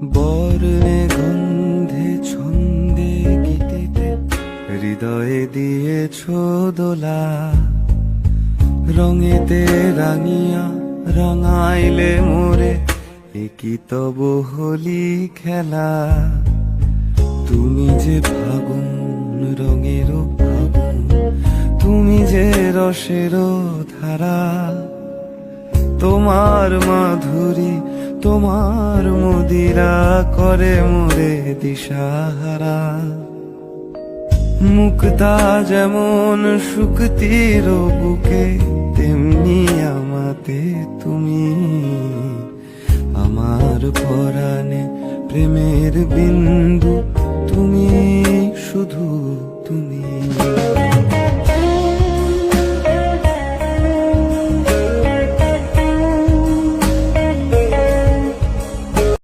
বর্ণে গন্ধে ছন্দে গীতিতে হৃদয়ে দিয়েছ দোলা। রঙেতে রাঙিয়া রাঙাইলে মোরে একই তব হোলি খেলা। তুমি যে ফাগুন রঙের ফাগুন, তুমি যে রসের ধারা। তোমার মাধুরী, তোমার মদিরা করে মোরে দিশাহারা। মুক্তা যেমন শুক্তির বুকে, তেমনি আমাতে তুমি। আমার পরাণে প্রেমের বিন্দু তুমি।